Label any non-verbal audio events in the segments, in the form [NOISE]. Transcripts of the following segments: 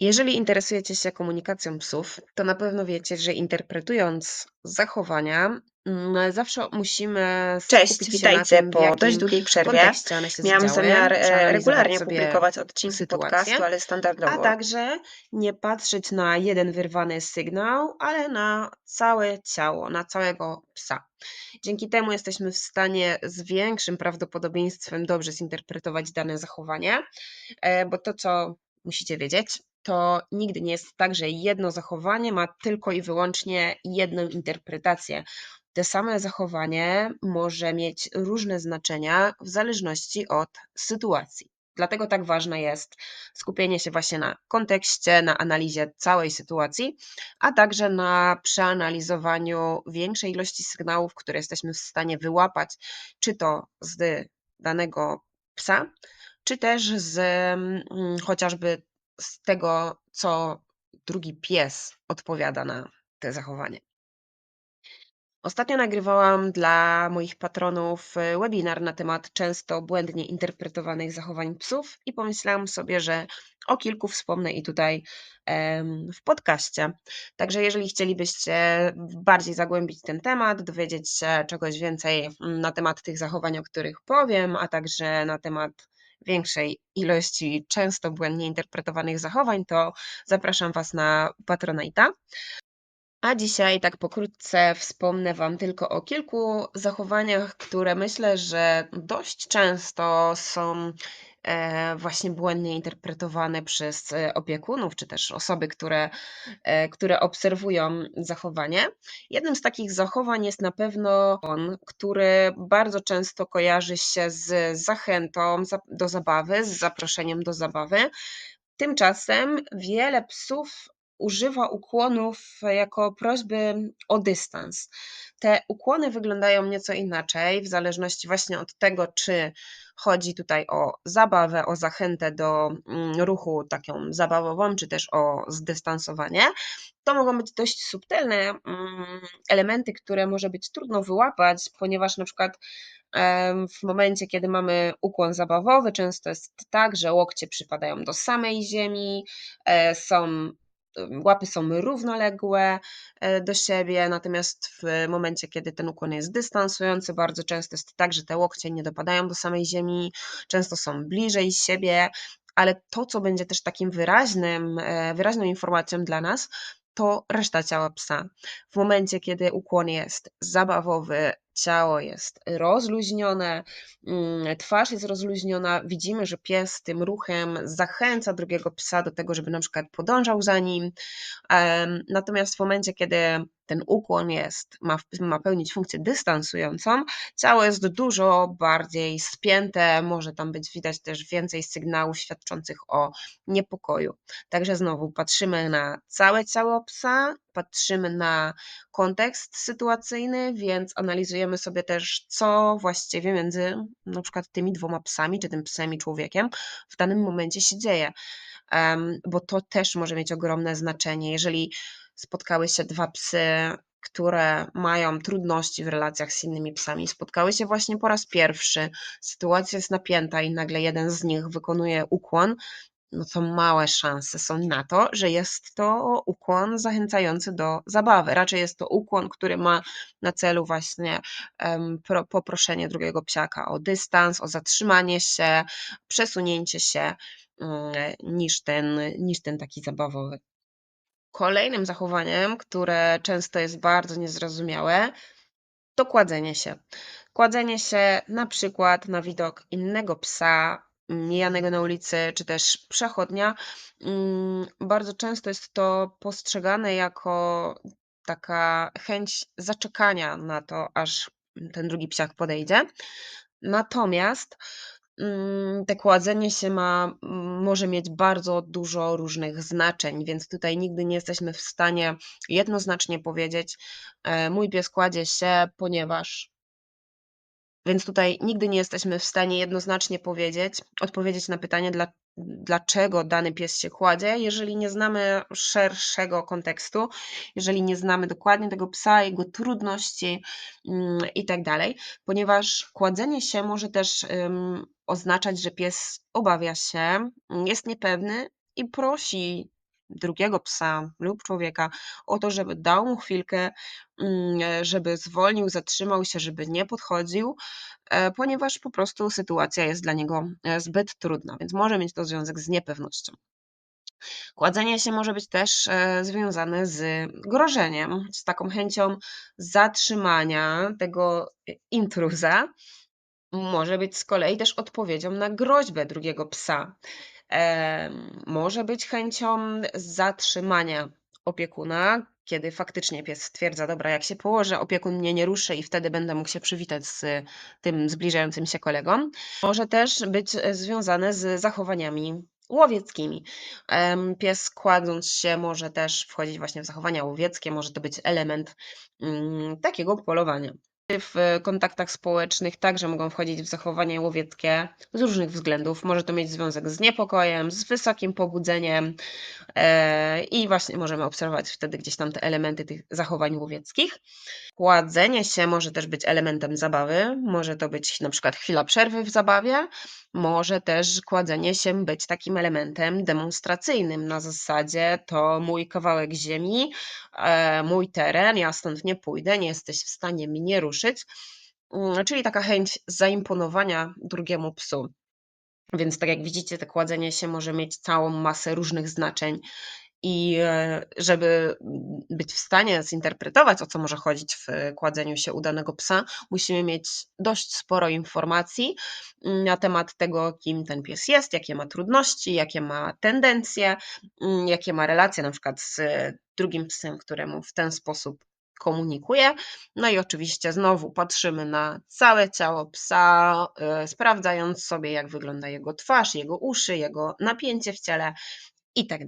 Jeżeli interesujecie się komunikacją psów, to na pewno wiecie, że interpretując zachowania, mm, zawsze musimy Cześć, skupić się na witajcie tym, w po dość jakim długiej przerwie. kontekście one się Miałam zadziały, zamiar e, przeanalizować regularnie sobie publikować odcinki sytuację, podcastu, ale a standardowo. także nie patrzeć na jeden wyrwany sygnał, ale na całe ciało, na całego psa. Dzięki temu jesteśmy w stanie z większym prawdopodobieństwem dobrze zinterpretować dane zachowanie, e, bo to, co musicie wiedzieć, to nigdy nie jest tak, że jedno zachowanie ma tylko i wyłącznie jedną interpretację. To same zachowanie może mieć różne znaczenia w zależności od sytuacji. Dlatego tak ważne jest skupienie się właśnie na kontekście, na analizie całej sytuacji, a także na przeanalizowaniu większej ilości sygnałów, które jesteśmy w stanie wyłapać, czy to z danego psa, czy też z mm, chociażby z tego, co drugi pies odpowiada na te zachowanie. Ostatnio nagrywałam dla moich patronów e, webinar na temat często błędnie interpretowanych zachowań psów i pomyślałam sobie, że o kilku wspomnę i tutaj w podcaście. Także jeżeli chcielibyście bardziej zagłębić ten temat, dowiedzieć się czegoś więcej mm, na temat tych zachowań, o których powiem, a także na temat większej ilości często błędnie interpretowanych zachowań, to zapraszam Was na Patronite'a. A dzisiaj tak pokrótce wspomnę Wam tylko o kilku zachowaniach, które myślę, że dość często są właśnie błędnie interpretowane przez e, opiekunów, czy też osoby, które, e, które obserwują zachowanie. Jednym z takich zachowań jest na pewno on, który bardzo często kojarzy się z zachętą do zabawy, z zaproszeniem do zabawy. Tymczasem wiele psów używa ukłonów jako prośby o dystans. Te ukłony wyglądają nieco inaczej, w zależności właśnie od tego, czy chodzi tutaj o zabawę, o zachętę do mm, ruchu taką zabawową, czy też o zdystansowanie. To mogą być dość subtelne mm, elementy, które może być trudno wyłapać, ponieważ na przykład w momencie, kiedy mamy ukłon zabawowy, często jest tak, że łokcie przypadają do samej ziemi, e, są łapy są równoległe e, do siebie, natomiast w momencie, kiedy ten ukłon jest dystansujący, bardzo często jest tak, że te łokcie nie dopadają do samej ziemi, często są bliżej siebie, ale to, co będzie też takim wyraźnym, e, wyraźną informacją dla nas, to reszta ciała psa. W momencie, kiedy ukłon jest zabawowy, ciało jest rozluźnione, mm, twarz jest rozluźniona, widzimy, że pies tym ruchem zachęca drugiego psa do tego, żeby na przykład podążał za nim. Natomiast w momencie, kiedy ten ukłon jest, ma, ma pełnić funkcję dystansującą, ciało jest dużo bardziej spięte, może tam być widać też więcej sygnałów świadczących o niepokoju. Także znowu patrzymy na całe ciało psa, patrzymy na kontekst sytuacyjny, więc analizujemy sobie też, co właściwie między na przykład tymi dwoma psami, czy tym psem i człowiekiem w danym momencie się dzieje. Bo to też może mieć ogromne znaczenie. Jeżeli spotkały się dwa psy, które mają trudności w relacjach z innymi psami, spotkały się właśnie po raz pierwszy, sytuacja jest napięta i nagle jeden z nich wykonuje ukłon, no to małe szanse są na to, że jest to ukłon zachęcający do zabawy. Raczej jest to ukłon, który ma na celu właśnie um, pro, poproszenie drugiego psiaka o dystans, o zatrzymanie się, przesunięcie się, um, niż, ten, niż ten taki zabawowy. Kolejnym zachowaniem, które często jest bardzo niezrozumiałe, to kładzenie się. Kładzenie się na przykład na widok innego psa, mijanego na ulicy, czy też przechodnia. Mm, bardzo często jest to postrzegane jako taka chęć zaczekania na to, aż ten drugi psiak podejdzie. Natomiast te kładzenie się ma może mieć bardzo dużo różnych znaczeń, więc tutaj nigdy nie jesteśmy w stanie jednoznacznie powiedzieć: e, „Mój pies kładzie się, ponieważ” Więc tutaj nigdy nie jesteśmy w stanie jednoznacznie powiedzieć odpowiedzieć na pytanie, dla dlaczego dany pies się kładzie, jeżeli nie znamy szerszego kontekstu, jeżeli nie znamy dokładnie tego psa, jego trudności mm, i tak ponieważ kładzenie się może też oznaczać, że pies obawia się, jest niepewny i prosi drugiego psa lub człowieka o to, żeby dał mu chwilkę, mm, żeby zwolnił, zatrzymał się, żeby nie podchodził, e, ponieważ po prostu sytuacja jest dla niego e, zbyt trudna, więc może mieć to związek z niepewnością. Kładzenie się może być też e, związane z grożeniem, z taką chęcią zatrzymania tego intruza. Może być z kolei też odpowiedzią na groźbę drugiego psa. Może być chęcią zatrzymania opiekuna, kiedy faktycznie pies stwierdza: Dobra, jak się położę, opiekun mnie nie ruszy i wtedy będę mógł się przywitać z tym zbliżającym się kolegą. Może też być e, związane z zachowaniami łowieckimi. Pies kładąc się może też wchodzić właśnie w zachowania łowieckie, może to być element mm, takiego polowania. W kontaktach społecznych także mogą wchodzić w zachowania łowieckie z różnych względów. Może to mieć związek z niepokojem, z wysokim pobudzeniem e, i właśnie możemy obserwować wtedy gdzieś tam te elementy tych zachowań łowieckich. Kładzenie się może też być elementem zabawy, może to być na przykład chwila przerwy w zabawie, może też kładzenie się być takim elementem demonstracyjnym na zasadzie to mój kawałek ziemi, e, mój teren, ja stąd nie pójdę, nie jesteś w stanie mnie ruszyć. Mm, Czyli taka chęć zaimponowania drugiemu psu. Więc tak jak widzicie, to kładzenie się może mieć całą masę różnych znaczeń. I e, żeby być w stanie zinterpretować, o co może chodzić w kładzeniu się udanego psa, musimy mieć dość sporo informacji mm, na temat tego, kim ten pies jest, jakie ma trudności, jakie ma tendencje, mm, jakie ma relacje na przykład z drugim psem, któremu w ten sposób komunikuje. No i oczywiście znowu patrzymy na całe ciało psa, e, sprawdzając sobie, jak wygląda jego twarz, jego uszy, jego napięcie w ciele i tak.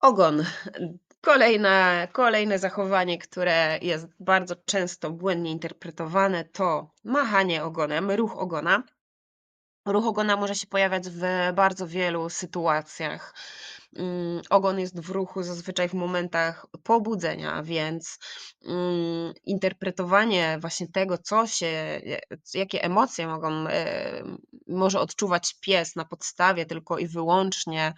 Ogon. Kolejne, kolejne zachowanie, które jest bardzo często błędnie interpretowane, to machanie ogonem, ruch ogona. Ruch ogona może się pojawiać w bardzo wielu sytuacjach. Mm, Ogon jest w ruchu zazwyczaj w momentach pobudzenia, więc mm, interpretowanie właśnie tego, co się, jakie emocje mogą, może odczuwać pies na podstawie tylko i wyłącznie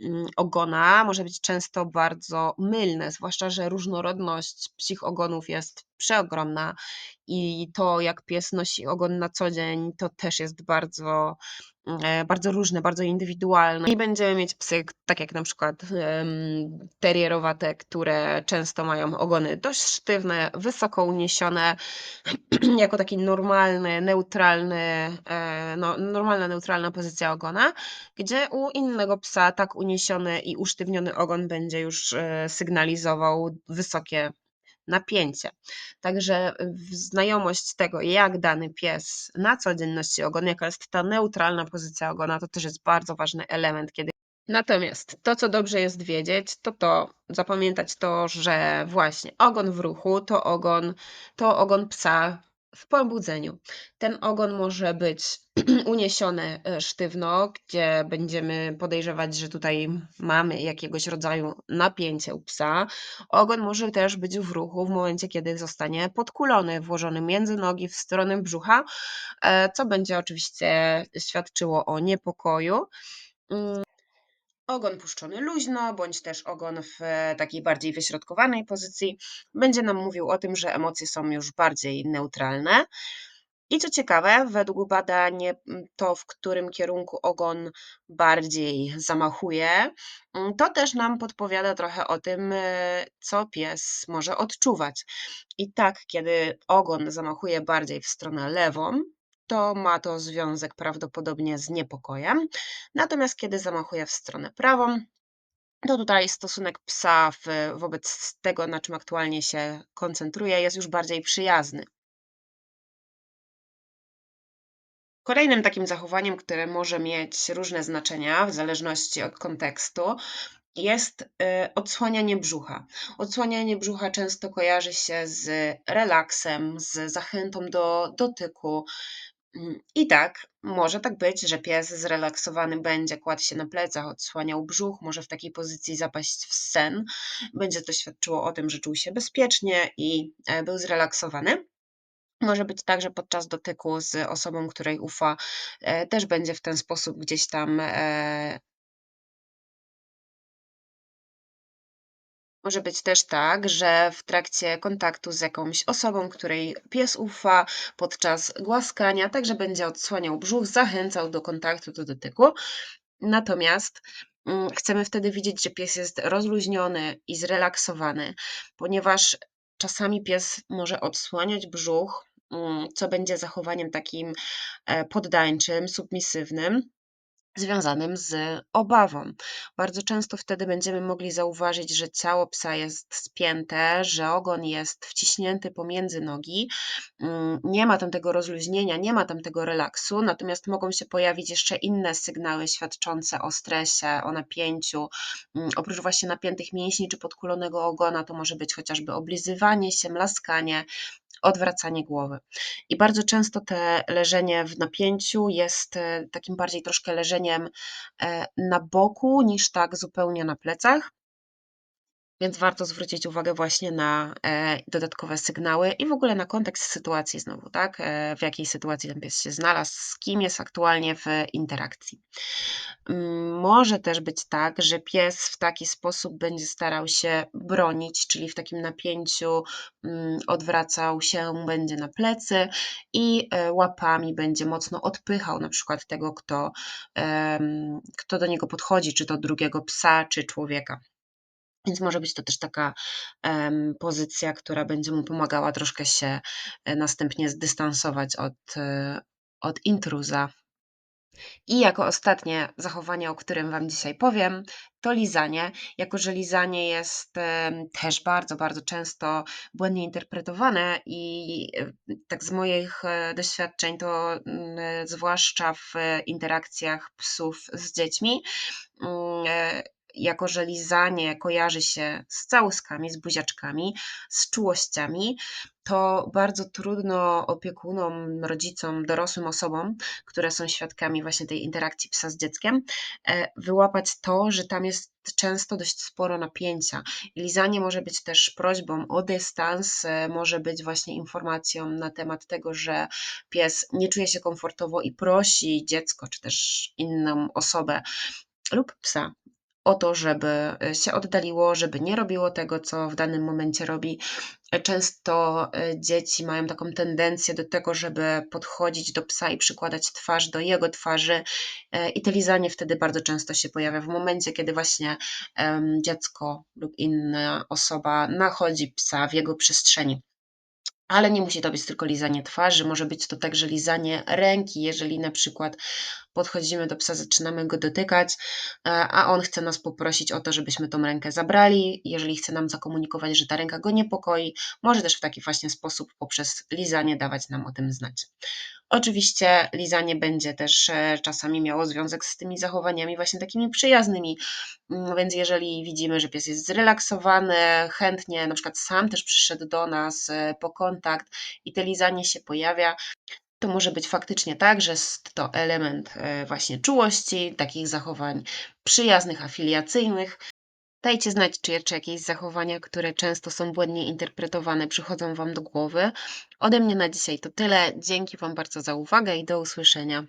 mm, ogona, może być często bardzo mylne, zwłaszcza, że różnorodność psich ogonów jest przeogromna i to, jak pies nosi ogon na co dzień, to też jest bardzo, bardzo różne, bardzo indywidualne. I będziemy mieć psy, tak jak na przykład em, terrierowate, które często mają ogony dość sztywne, wysoko uniesione, [CLEARS THROAT] jako taki normalny, neutralny, e, no, normalna, neutralna pozycja ogona, gdzie u innego psa tak uniesiony i usztywniony ogon będzie już e, sygnalizował wysokie napięcie. Także w znajomość tego, jak dany pies na co dzień nosi ogon, jaka jest ta neutralna pozycja ogona, to też jest bardzo ważny element, kiedy Natomiast to, co dobrze jest wiedzieć, to to, zapamiętać to, że właśnie ogon w ruchu to ogon, to ogon psa w pobudzeniu. Ten ogon może być [CLEARS THROAT] uniesiony e, sztywno, gdzie będziemy podejrzewać, że tutaj mamy jakiegoś rodzaju napięcie u psa. Ogon może też być w ruchu w momencie, kiedy zostanie podkulony, włożony między nogi w stronę brzucha, e, co będzie oczywiście świadczyło o niepokoju. Ogon puszczony luźno, bądź też ogon w e, takiej bardziej wyśrodkowanej pozycji będzie nam mówił o tym, że emocje są już bardziej neutralne. I co ciekawe, według badań to, w którym kierunku ogon bardziej zamachuje, to też nam podpowiada trochę o tym, e, co pies może odczuwać. I tak, kiedy ogon zamachuje bardziej w stronę lewą, to ma to związek prawdopodobnie z niepokojem. Natomiast kiedy zamachuje w stronę prawą, to tutaj stosunek psa w, wobec tego, na czym aktualnie się koncentruje, jest już bardziej przyjazny. Kolejnym takim zachowaniem, które może mieć różne znaczenia w zależności od kontekstu, jest y, odsłanianie brzucha. Odsłanianie brzucha często kojarzy się z relaksem, z zachętą do dotyku. Mm, I tak, może tak być, że pies zrelaksowany będzie kładł się na plecach, odsłaniał brzuch, może w takiej pozycji zapaść w sen. Będzie to świadczyło o tym, że czuł się bezpiecznie i e, był zrelaksowany. Może być tak, że podczas dotyku z osobą, której ufa, e, też będzie w ten sposób gdzieś tam Może być też tak, że w trakcie kontaktu z jakąś osobą, której pies ufa, podczas głaskania, także będzie odsłaniał brzuch, zachęcał do kontaktu, do dotyku. Natomiast mm, chcemy wtedy widzieć, że pies jest rozluźniony i zrelaksowany, ponieważ czasami pies może odsłaniać brzuch, mm, co będzie zachowaniem takim e, poddańczym, submisywnym związanym z obawą. Bardzo często wtedy będziemy mogli zauważyć, że ciało psa jest spięte, że ogon jest wciśnięty pomiędzy nogi, mm, nie ma tam tego rozluźnienia, nie ma tam tego relaksu, natomiast mogą się pojawić jeszcze inne sygnały świadczące o stresie, o napięciu. Mm, oprócz właśnie napiętych mięśni czy podkulonego ogona, to może być chociażby oblizywanie się, mlaskanie, odwracanie głowy. I bardzo często te leżenie w napięciu jest e, takim bardziej troszkę leżeniem e, na boku niż tak zupełnie na plecach. Więc warto zwrócić uwagę właśnie na e, dodatkowe sygnały i w ogóle na kontekst sytuacji znowu, tak? w jakiej sytuacji ten pies się znalazł, z kim jest aktualnie w interakcji. Mm, może też być tak, że pies w taki sposób będzie starał się bronić, czyli w takim napięciu mm, odwracał się, będzie na plecy i e, łapami będzie mocno odpychał na przykład tego, kto, kto do niego podchodzi, czy to drugiego psa, czy człowieka. Więc może być to też taka pozycja, która będzie mu pomagała troszkę się e, następnie zdystansować od, e, od intruza. I jako ostatnie zachowanie, o którym Wam dzisiaj powiem, to lizanie. Jako, że lizanie jest też bardzo, bardzo często błędnie interpretowane i e, tak z moich doświadczeń, to mm, zwłaszcza w interakcjach psów z dziećmi, mm, jako że lizanie kojarzy się z całuskami, z buziaczkami, z czułościami, to bardzo trudno opiekunom, rodzicom, dorosłym osobom, które są świadkami właśnie tej interakcji psa z dzieckiem, e, wyłapać to, że tam jest często dość sporo napięcia. Lizanie może być też prośbą o dystans, e, może być właśnie informacją na temat tego, że pies nie czuje się komfortowo i prosi dziecko, czy też inną osobę lub psa o to, żeby e, się oddaliło, żeby nie robiło tego, co w danym momencie robi. Często e, dzieci mają taką tendencję do tego, żeby podchodzić do psa i przykładać twarz do jego twarzy, e, i to lizanie wtedy bardzo często się pojawia w momencie, kiedy właśnie dziecko lub inna osoba nachodzi psa w jego przestrzeni. Ale nie musi to być tylko lizanie twarzy, może być to także lizanie ręki, jeżeli na przykład podchodzimy do psa, zaczynamy go dotykać, e, a on chce nas poprosić o to, żebyśmy tą rękę zabrali. Jeżeli chce nam zakomunikować, że ta ręka go niepokoi, może też w taki właśnie sposób poprzez lizanie dawać nam o tym znać. Oczywiście lizanie będzie też e, czasami miało związek z tymi zachowaniami właśnie takimi przyjaznymi, mm, więc jeżeli widzimy, że pies jest zrelaksowany, chętnie na przykład sam też przyszedł do nas e, po kontakt i te lizanie się pojawia, to może być faktycznie tak, że jest to element e, właśnie czułości, takich zachowań przyjaznych, afiliacyjnych. Dajcie znać, czy jeszcze jakieś zachowania, które często są błędnie interpretowane, przychodzą Wam do głowy. Ode mnie na dzisiaj to tyle. Dzięki Wam bardzo za uwagę i do usłyszenia.